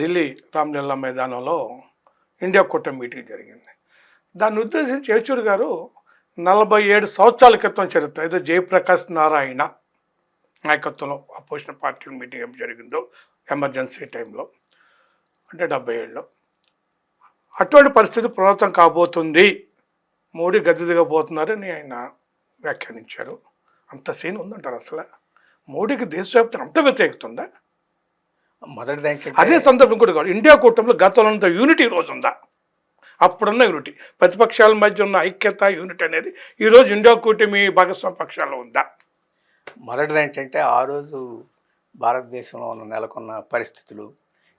ఢిల్లీ రామ్లీలా మైదానంలో ఇండియా కూటమి మీటింగ్ జరిగింది. దాన్ని ఉద్దేశించి యేచూరి గారు నలభై ఏడు సంవత్సరాల క్రితం చరిత్ర ఏదో జయప్రకాష్ నారాయణ నాయకత్వంలో అపోజిషన్ పార్టీ మీటింగ్ ఏం జరిగిందో ఎమర్జెన్సీ టైంలో అంటే డెబ్బై ఏళ్ళలో అటువంటి పరిస్థితి పునరావృతం కాబోతుంది. మోడీ గద్దె దిగబోతున్నారని ఆయన వ్యాఖ్యానించారు. అంత సీన్ ఉందంటారు అసలు. మోడీకి దేశవ్యాప్తంగా అంత వ్యతిరేకతుందా మొదటిది అదే సందర్భం కూడా కాదు. ఇండియా కూటమిలో గతంలో యూనిటీ రోజు ఉందా? అప్పుడున్న యూనిటీ ప్రతిపక్షాల మధ్య ఉన్న ఐక్యత యూనిటీ అనేది ఈరోజు ఇండియా కూటమి భాగస్వామ్య పక్షాల్లో ఉందా? మొదటిది ఏంటంటే ఆ రోజు భారతదేశంలో ఉన్న నెలకొన్న పరిస్థితులు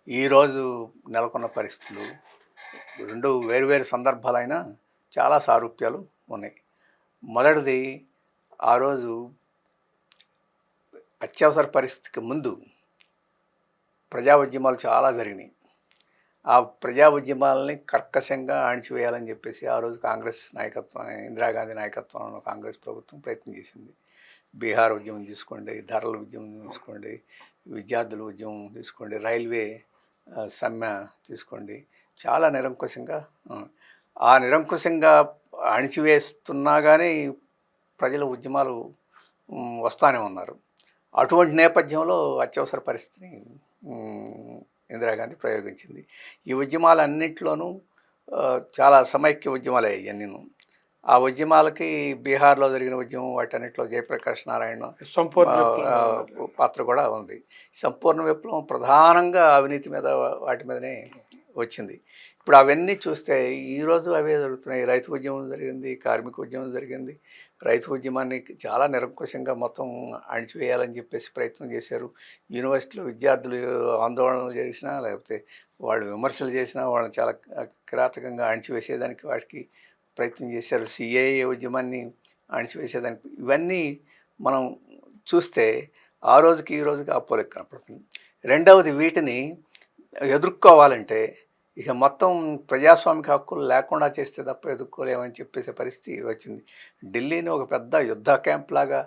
ఈరోజు నెలకొన్న పరిస్థితులు రెండు వేరువేరు సందర్భాలైనా చాలా సారూప్యాలు ఉన్నాయి. మొదటిది ఆ రోజు అత్యవసర పరిస్థితికి ముందు ప్రజా ఉద్యమాలు చాలా జరిగినాయి. ఆ ప్రజా ఉద్యమాలని కర్కశంగా అణిచివేయాలని చెప్పేసి ఆ రోజు కాంగ్రెస్ నాయకత్వం ఇందిరాగాంధీ నాయకత్వంలో కాంగ్రెస్ ప్రభుత్వం ప్రయత్నం చేసింది. బీహార్ ఉద్యమం తీసుకోండి ధరల ఉద్యమం తీసుకోండి విద్యార్థుల ఉద్యమం తీసుకోండి రైల్వే సమ్మె తీసుకోండి. చాలా నిరంకుశంగా ఆ, నిరంకుశంగా అణిచివేస్తున్నా కానీ ప్రజల ఉద్యమాలు వస్తూనే వస్తానే ఉన్నారు. అటువంటి నేపథ్యంలో అత్యవసర పరిస్థితిని ఇందిరాగాంధీ ప్రయోగించింది ఈ ఉద్యమాలన్నింటిలోనూ చాలా సమైక్య ఉద్యమాలే ఇవన్నీను ఆ ఉద్యమాలకి బీహార్లో జరిగిన ఉద్యమం వాటన్నిటిలో జయప్రకాష్ నారాయణ సంపూర్ణ. పాత్ర కూడా ఉంది సంపూర్ణ విప్లవం ప్రధానంగా అవినీతి మీద వాటి మీదనే వచ్చింది. ఇప్పుడు అవన్నీ చూస్తే ఈరోజు అవే జరుగుతున్నాయి. రైతు ఉద్యమం జరిగింది కార్మిక ఉద్యమం జరిగింది. రైతు ఉద్యమాన్ని చాలా నిరంకుశంగా మొత్తం అణిచివేయాలని చెప్పేసి ప్రయత్నం చేశారు. యూనివర్సిటీలో విద్యార్థులు ఆందోళనలు చేసినా లేకపోతే వాళ్ళు విమర్శలు చేసినా వాళ్ళని చాలా కిరాతకంగా అణిచివేసేదానికి వాటికి ప్రయత్నం చేశారు. సిఏఏ ఉద్యమాన్ని అణిచివేసేదానికి ఇవన్నీ మనం చూస్తే ఆ రోజుకి ఈ రోజుకి ఆ పోలిక కనపడుతుంది. రెండవది వీటిని ఎదుర్కోవాలంటే ఇక మొత్తం ప్రజాస్వామిక హక్కులు లేకుండా చేస్తే తప్ప ఎదుర్కోలేమని చెప్పేసే పరిస్థితి వచ్చింది. ఢిల్లీని ఒక పెద్ద యుద్ధ క్యాంప్ లాగా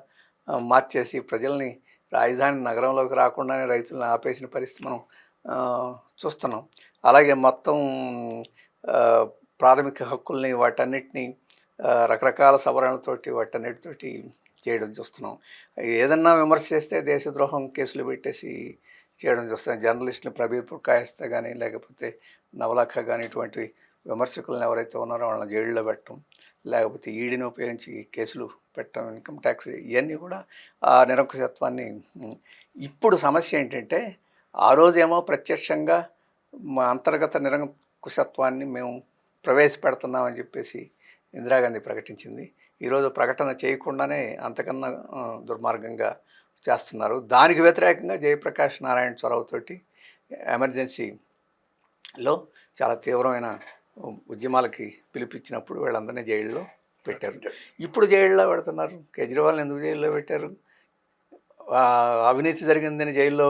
మార్చేసి ప్రజల్ని రాజధాని నగరంలోకి రాకుండానే రైతులను ఆపేసిన పరిస్థితి మనం చూస్తున్నాం. అలాగే మొత్తం ప్రాథమిక హక్కుల్ని వాటన్నిటిని రకరకాల సవరణలతోటి వాటన్నిటితోటి చేయడం చూస్తున్నాం. ఏదన్నా విమర్శ చేస్తే దేశద్రోహం కేసులు పెట్టేసి చేయడం చూస్తాం జర్నలిస్టులు ప్రబీర్ కాయస్త కానీ లేకపోతే నవలఖ కానీ ఇటువంటి విమర్శకులను ఎవరైతే ఉన్నారో వాళ్ళని జైల్లో పెట్టడం లేకపోతే ఈడీని ఉపయోగించి కేసులు పెట్టడం ఇన్కమ్ ట్యాక్స్ ఇవన్నీ కూడా ఆ నిరంకుశత్వాన్ని ఇప్పుడు సమస్య ఏంటంటే ఆ రోజేమో ప్రత్యక్షంగా మా అంతర్గత నిరంకుశత్వాన్ని మేము ప్రవేశపెడుతున్నామని చెప్పేసి ఇందిరాగాంధీ ప్రకటించింది. ఈరోజు ప్రకటన చేయకుండానే అంతకన్నా దుర్మార్గంగా చేస్తున్నారు. దానికి వ్యతిరేకంగా జయప్రకాష్ నారాయణ చొరవతోటి ఎమర్జెన్సీలో చాలా తీవ్రమైన ఉద్యమాలకి పిలిపించినప్పుడు వీళ్ళందరినీ జైల్లో పెట్టారు. ఇప్పుడు జైల్లో పెడుతున్నారు. కేజ్రీవాల్ని ఎందుకు జైల్లో పెట్టారు? అవినీతి జరిగిందని జైల్లో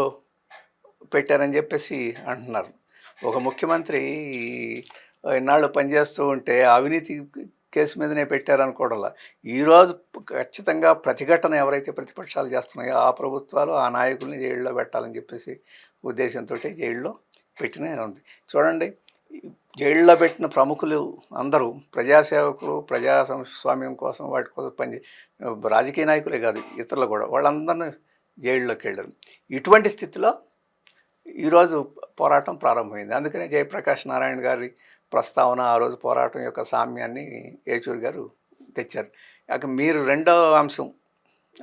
పెట్టారని చెప్పేసి అంటున్నారు. ఒక ముఖ్యమంత్రి ఇన్నాళ్ళు పనిచేస్తూ ఉంటే అవినీతి కేసు మీదనే పెట్టారనుకోవడంలా. ఈరోజు ఖచ్చితంగా ప్రతిఘటన ఎవరైతే ప్రతిపక్షాలు చేస్తున్నాయో ఆ ప్రభుత్వాలు ఆ నాయకుల్ని జైల్లో పెట్టాలని చెప్పేసి ఉద్దేశంతో జైల్లో పెట్టిన ఉంది. చూడండి జైల్లో పెట్టిన ప్రముఖులు అందరూ ప్రజాసేవకులు ప్రజా స్వామ్యం కోసం వాటి కోసం పని రాజకీయ నాయకులే కాదు ఇతరులు కూడా వాళ్ళందరినీ జైల్లోకి వెళ్ళారు. ఇటువంటి స్థితిలో ఈరోజు పోరాటం ప్రారంభమైంది. అందుకనే జయప్రకాష్ నారాయణ గారి ప్రస్తావన ఆ రోజు పోరాటం యొక్క సామ్యాన్ని ఏచూరి గారు తెచ్చారు. ఇక మీరు రెండవ అంశం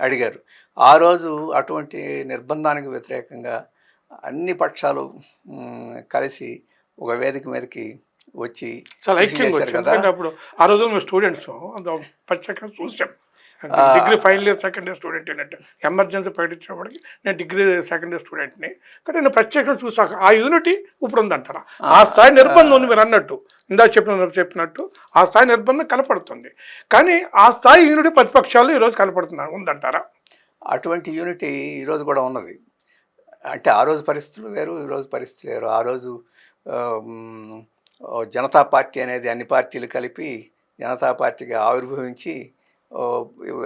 అడిగారు. ఆ రోజు అటువంటి నిర్బంధానికి వ్యతిరేకంగా అన్ని పక్షాలు కలిసి ఒక వేదిక మీదకి వచ్చి చాలా ఐక్యంగా కదా. అప్పుడు ఆ రోజు స్టూడెంట్స్ చూసాం. Degree final year second year student అన్నట్టు. ఎమర్జెన్సీ ప్రకటించినప్పటికి నేను డిగ్రీ సెకండ్ ఇయర్ స్టూడెంట్ని. కానీ నేను ప్రత్యేకంగా చూసాక ఆ యూనిటీ ఇప్పుడు ఉందంటారా ఆ స్థాయి నిర్బంధం ఉంది మీరు అన్నట్టు. ఇందాక చెప్పిన చెప్పినట్టు ఆ స్థాయి నిర్బంధం కనపడుతుంది. కానీ ఆ స్థాయి యూనిటీ ప్రతిపక్షాలు ఈరోజు కనపడుతున్నారు ఉందంటారా? అటువంటి యూనిటీ ఈరోజు కూడా ఉన్నది. అంటే ఆ రోజు పరిస్థితులు వేరు ఈ రోజు పరిస్థితులు వేరు. ఆ రోజు జనతా పార్టీ అనేది అన్ని పార్టీలు కలిపి జనతా పార్టీగా ఆవిర్భవించి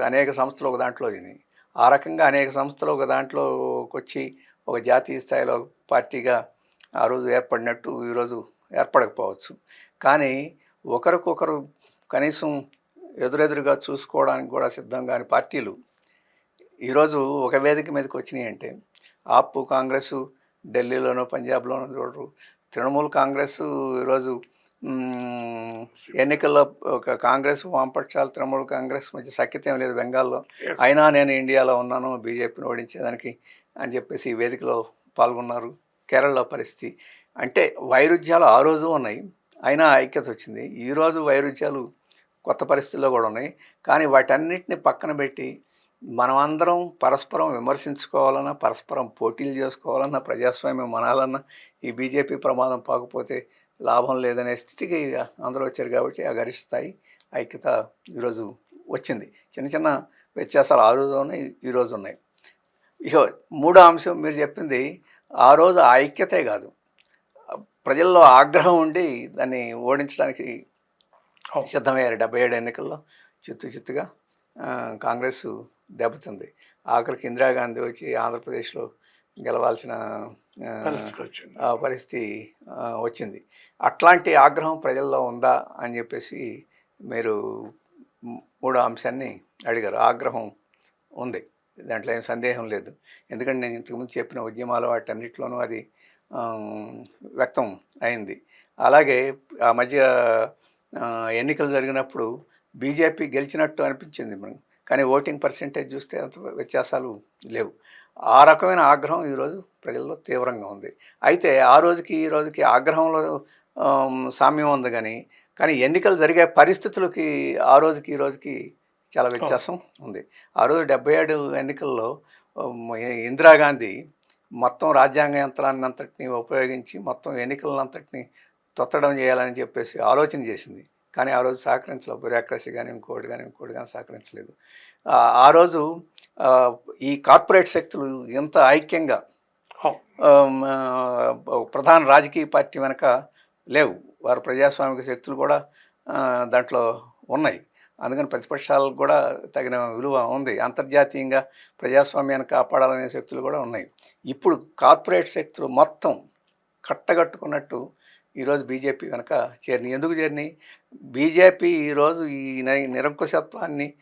అనేక సంస్థలు ఒక దాంట్లో వచ్చినాయి ఆ రకంగా అనేక సంస్థలు ఒక దాంట్లోకి వచ్చి ఒక జాతీయ స్థాయిలో పార్టీగా ఆ రోజు ఏర్పడినట్టు ఈరోజు ఏర్పడకపోవచ్చు. కానీ ఒకరికొకరు కనీసం ఎదురెదురుగా చూసుకోవడానికి కూడా సిద్ధం కాని పార్టీలు ఈరోజు ఒక వేదిక మీదకి వచ్చినాయి అంటే ఆపు కాంగ్రెస్ ఢిల్లీలోనో పంజాబ్లోనో చూడరు. తృణమూల్ కాంగ్రెస్ ఈరోజు ఎన్నికల్లో ఒక కాంగ్రెస్ వామపక్షాలు తృణమూల్ కాంగ్రెస్ మధ్య సఖ్యత ఏం లేదు బెంగాల్లో. అయినా నేను ఇండియాలో ఉన్నాను బీజేపీని ఓడించేదానికి అని చెప్పేసి ఈ వేదికలో పాల్గొన్నారు. కేరళలో పరిస్థితి. అంటే వైరుధ్యాలు ఆ రోజు ఉన్నాయి అయినా ఐక్యత వచ్చింది. ఈరోజు వైరుధ్యాలు కొత్త పరిస్థితుల్లో కూడా ఉన్నాయి. కానీ వాటన్నిటిని పక్కన పెట్టి మనమందరం పరస్పరం విమర్శించుకోవాలన్నా పరస్పరం పోటీలు చేసుకోవాలన్నా ప్రజాస్వామ్యం మనాలన్నా ఈ బీజేపీ ప్రమాదం పాకపోతే లాభం లేదనే స్థితికి అందరూ వచ్చారు కాబట్టి ఆ గరిష్ట స్థాయి ఐక్యత ఈరోజు వచ్చింది. చిన్న చిన్న వ్యత్యాసాలు ఆ రోజు ఉన్నాయి ఈ రోజు ఉన్నాయి. ఇక మూడో అంశం మీరు చెప్పింది ఆ రోజు ఆ ఐక్యతే కాదు. ప్రజల్లో ఆగ్రహం ఉండి దాన్ని ఓడించడానికి. సిద్ధమయ్యారు. డెబ్బై ఏడు ఎన్నికల్లో చిత్తు చిత్తుగా కాంగ్రెస్ దెబ్బతింది. ఆఖరికి ఇందిరాగాంధీ వచ్చి ఆంధ్రప్రదేశ్లో గెలవాల్సిన పరిస్థితి వచ్చింది ఆ పరిస్థితి ఆ, వచ్చింది. అట్లాంటి ఆగ్రహం ప్రజల్లో ఉందా అని చెప్పేసి మీరు మూడో అంశాన్ని అడిగారు. ఆగ్రహం ఉంది. దాంట్లో ఏం సందేహం లేదు. ఎందుకంటే నేను ఇంతకుముందు చెప్పిన ఉద్యమాలు వాటన్నిటిలోనూ అది వ్యక్తం అయింది. అలాగే ఆ మధ్య ఎన్నికలు జరిగినప్పుడు బీజేపీ గెలిచినట్టు అనిపించింది మనం కానీ ఓటింగ్ పర్సెంటేజ్ చూస్తే అంత వ్యత్యాసాలు లేవు. ఆ రకమైన ఆగ్రహం ఈరోజు ప్రజల్లో తీవ్రంగా ఉంది. అయితే ఆ రోజుకి ఈ రోజుకి ఆగ్రహంలో సామ్యం ఉంది కానీ కానీ ఎన్నికలు జరిగే పరిస్థితులకి ఆ రోజుకి ఈ రోజుకి చాలా వ్యత్యాసం ఉంది. ఆ రోజు డెబ్బై ఏడు ఎన్నికల్లో ఇందిరాగాంధీ మొత్తం రాజ్యాంగ యంత్రాన్ని అంతటిని ఉపయోగించి మొత్తం ఎన్నికలంతటిని తొత్తడం చేయాలని చెప్పేసి ఆలోచన చేసింది. కానీ ఆ రోజు సహకరించలేదు. బ్యూరోక్రసీ కానీ ఇంకోటి కానీ ఇంకోటి కానీ సహకరించలేదు. ఆ రోజు ఈ కార్పొరేట్ శక్తులు ఎంత ఐక్యంగా ప్రధాన రాజకీయ పార్టీ వెనక లేవు. వారు ప్రజాస్వామిక శక్తులు కూడా దాంట్లో ఉన్నాయి. అందుకని ప్రతిపక్షాలకు కూడా తగిన విలువ ఉంది. అంతర్జాతీయంగా ప్రజాస్వామ్యాన్ని కాపాడాలనే శక్తులు కూడా ఉన్నాయి. ఇప్పుడు కార్పొరేట్ శక్తులు మొత్తం కట్టగట్టుకున్నట్టు ఈరోజు బీజేపీ వెనక చేరినాయి. ఎందుకు చేరినాయి? బీజేపీ ఈరోజు ఈ ని- నిరంకుశత్వాన్ని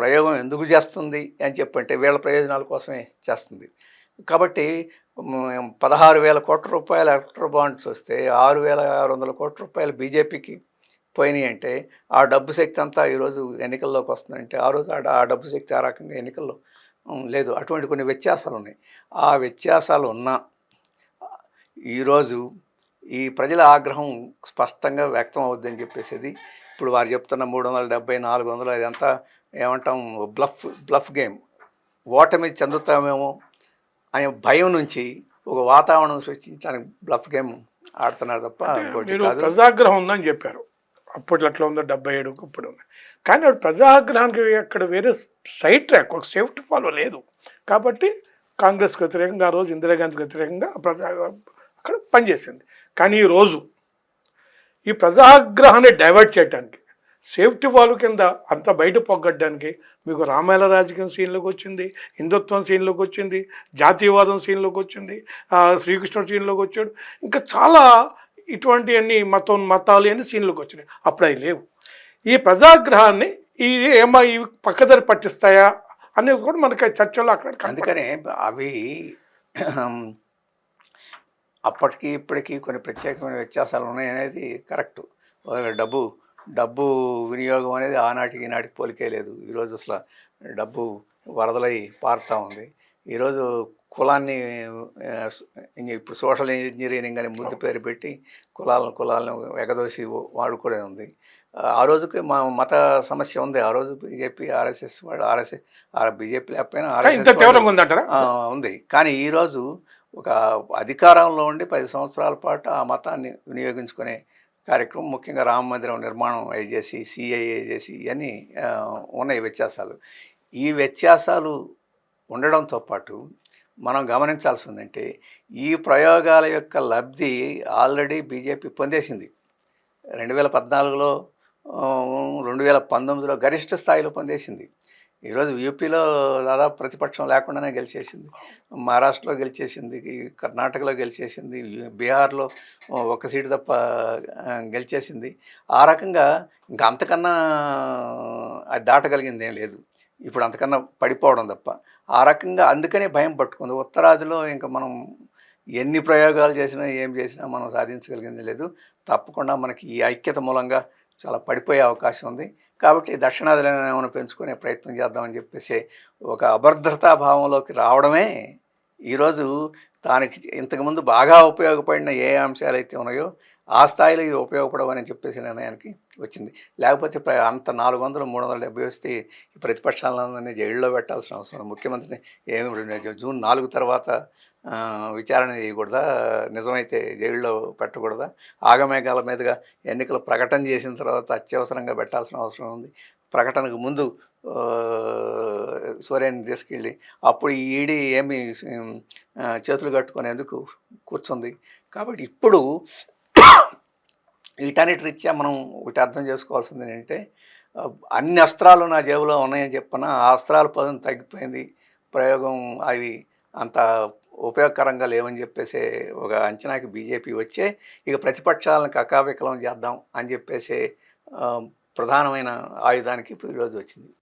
ప్రయోగం ఎందుకు చేస్తుంది అని చెప్పంటే వీళ్ళ ప్రయోజనాల కోసమే చేస్తుంది. కాబట్టి పదహారు వేల కోట్ల రూపాయల ఎలక్ట్రల్ బాండ్స్ వస్తే ఆరు వేల ఆరు వందల కోట్ల రూపాయలు బీజేపీకి పోయినాయి అంటే ఆ డబ్బు శక్తి అంతా ఈరోజు ఎన్నికల్లోకి వస్తుందంటే ఆ రోజు ఆ ఆ డబ్బు శక్తి ఆ రకంగా ఎన్నికల్లో లేదు. అటువంటి కొన్ని వ్యత్యాసాలు ఉన్నాయి. ఆ వ్యత్యాసాలు ఉన్నా ఈరోజు ఈ ప్రజల ఆగ్రహం స్పష్టంగా వ్యక్తం అవుద్దని చెప్పేసేది ఇప్పుడు వారు చెప్తున్న మూడు వందల డెబ్బై నాలుగు వందలు అదంతా ఏమంటాం బ్లఫ్ బ్లఫ్ గేమ్. ఓటమి చెందుతామేమో అనే భయం నుంచి ఒక వాతావరణం సృష్టించడానికి బ్లఫ్ గేమ్ ఆడుతున్నారు తప్ప ప్రజాగ్రహం ఉందని చెప్పారు. అప్పట్లో అట్లా ఉందో డెబ్బై ఏడు ఇప్పుడు కానీ అప్పుడు ప్రజాగ్రహానికి అక్కడ వేరే సైడ్ ట్రాక్ ఒక సేఫ్టీ ఫాలో లేదు. కాబట్టి కాంగ్రెస్కి వ్యతిరేకంగా ఆ రోజు ఇందిరాగాంధీకి వ్యతిరేకంగా ప్రజా అక్కడ పనిచేసింది. కానీ ఈ రోజు ఈ ప్రజాగ్రహాన్ని డైవర్ట్ చేయడానికి సేఫ్టీ వాల్ కింద అంత బయట పొగ్గడ్డానికి మీకు రామాయణ రాజకీయం సీన్లోకి వచ్చింది హిందుత్వం సీన్లోకి వచ్చింది జాతీయవాదం సీన్లోకి వచ్చింది శ్రీకృష్ణుడు సీన్లోకి వచ్చాడు. ఇంకా చాలా ఇటువంటి అన్ని మతం మతాలు అన్ని సీన్లోకి వచ్చినాయి. అప్పుడు అవి లేవు. ఈ ప్రజాగ్రహాన్ని ఇది ఏమో ఇవి పక్కదారి పట్టిస్తాయా అనేది కూడా మనకి చర్చలో అక్కడ అందుకనే అవి అప్పటికి ఇప్పటికీ కొన్ని ప్రత్యేకమైన వ్యత్యాసాలు ఉన్నాయనేది కరెక్ట్. డబ్బు డబ్బు వినియోగం అనేది ఆనాటికి ఈనాటికి పోలికే లేదు. ఈరోజు అసలు డబ్బు వరదలై పారుతూ ఉంది. ఈరోజు కులాన్ని ఇప్పుడు సోషల్ ఇంజనీరింగ్ అని ముద్దు పేరు పెట్టి కులాలను కులాలను ఎగదోసి వాడుకునే ఉంది. ఆ, రోజుకి మా మత సమస్య ఉంది. ఆ రోజు బీజేపీ ఆర్ఎస్ఎస్ వాళ్ళు ఆర్ఎస్ఎస్ బీజేపీ లేకపోయినా ఆర్ఎస్ఎస్ ఉంది. కానీ ఈరోజు ఒక అధికారంలో ఉండి పది సంవత్సరాల పాటు ఆ మతాన్ని వినియోగించుకునే కార్యక్రమం ముఖ్యంగా రామ మందిరం నిర్మాణం అవి చేసి సిఐఏ చేసి ఇవన్నీ ఉన్నాయి వ్యత్యాసాలు. ఈ వ్యత్యాసాలు ఉండడంతో పాటు మనం గమనించాల్సి ఉందంటే ఈ ప్రయోగాల యొక్క లబ్ధి ఆల్రెడీ బీజేపీ పొందేసింది. రెండు వేల పద్నాలుగులో రెండు వేల పంతొమ్మిదిలో గరిష్ట స్థాయిలో పొందేసింది. ఈరోజు యూపీలో దాదాపు ప్రతిపక్షం లేకుండానే గెలిచేసింది. మహారాష్ట్రలో గెలిచేసింది కర్ణాటకలో గెలిచేసింది బీహార్లో ఒక సీటు తప్ప గెలిచేసింది. ఆ రకంగా ఇంకా అంతకన్నా అది దాటగలిగింది ఏం లేదు. ఇప్పుడు అంతకన్నా పడిపోవడం తప్ప. ఆ రకంగా అందుకనే భయం పట్టుకుంది. ఉత్తరాదిలో ఇంకా మనం ఎన్ని ప్రయోగాలు చేసినా ఏం చేసినా మనం సాధించగలిగింది లేదు. తప్పకుండా మనకి ఈ ఐక్యత మూలంగా చాలా పడిపోయే అవకాశం ఉంది. కాబట్టి దక్షిణాదిలో ఏమైనా పెంచుకునే ప్రయత్నం చేద్దామని చెప్పేసి ఒక అభద్రతా భావంలోకి రావడమే ఈరోజు దానికి ఇంతకుముందు బాగా ఉపయోగపడిన ఏ అంశాలు అయితే ఉన్నాయో ఆ స్థాయిలో ఇవి ఉపయోగపడవని చెప్పేసి నిర్ణయానికి వచ్చింది. లేకపోతే అంత నాలుగు వందలు మూడు వందల డెబ్బై వస్తే ఈ ప్రతిపక్షాలందరినీ జైల్లో పెట్టాల్సిన అవసరం ముఖ్యమంత్రిని ఏమి జూన్ నాలుగు తర్వాత విచారణ చేయకూడదా? నిజమైతే జైల్లో పెట్టకూడదా? ఆగమేఘాల మీదుగా ఎన్నికలు ప్రకటన చేసిన తర్వాత అత్యవసరంగా పెట్టాల్సిన అవసరం ఉంది. ప్రకటనకు ముందు సూర్యని సూర్యాన్ని తీసుకెళ్ళి అప్పుడు ఈ ఈడీ ఏమి చేతులు కట్టుకునేందుకు కూర్చుంది. కాబట్టి ఇప్పుడు వీటన్నిటి రీత్యా మనం ఒకటి అర్థం చేసుకోవాల్సింది ఏంటంటే అన్ని అస్త్రాలు నా జేబులో ఉన్నాయని చెప్పిన ఆ అస్త్రాల పదం తగ్గిపోయింది. ప్రయోగం అవి అంత ఉపయోగకరంగా లేవని చెప్పేసి ఒక అంచనాకి బీజేపీ వచ్చే ఇక ప్రతిపక్షాలను కకావికలం చేద్దాం అని చెప్పేసి ప్రధానమైన ఆయుధానికి ఈరోజు వచ్చింది.